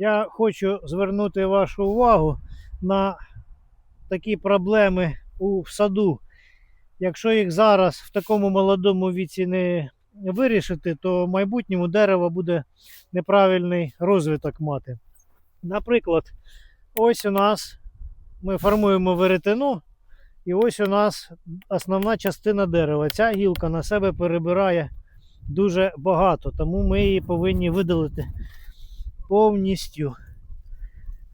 Я хочу звернути вашу увагу на такі проблеми у саду. Якщо їх зараз в такому молодому віці не вирішити, то в майбутньому дерево буде неправильний розвиток мати. Наприклад, ось у нас ми формуємо веретено, і ось у нас основна частина дерева. Ця гілка на себе перебирає дуже багато, тому ми її повинні видалити повністю.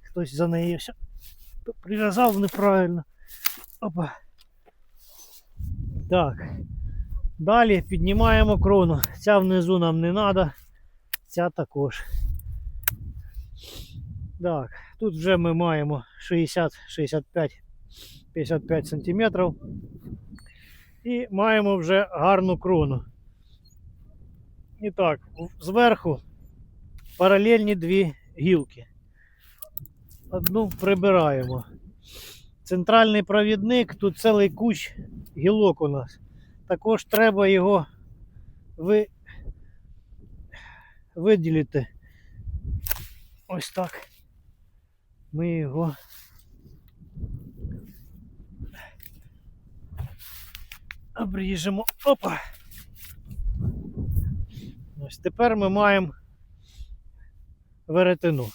Хтось за неї все прив'язав неправильно. Опа. Так. Далі піднімаємо крону. Ця внизу нам не треба, ця також. Так, тут вже ми маємо 60, 65, 55 сантиметрів. І маємо вже гарну крону. І так, зверху паралельні дві гілки. Одну прибираємо. Центральний провідник, тут цілий кущ гілок у нас. Також треба його ви... виділити. Ось так. Ми його. Обріжемо. Опа. Ось тепер ми маємо веретено.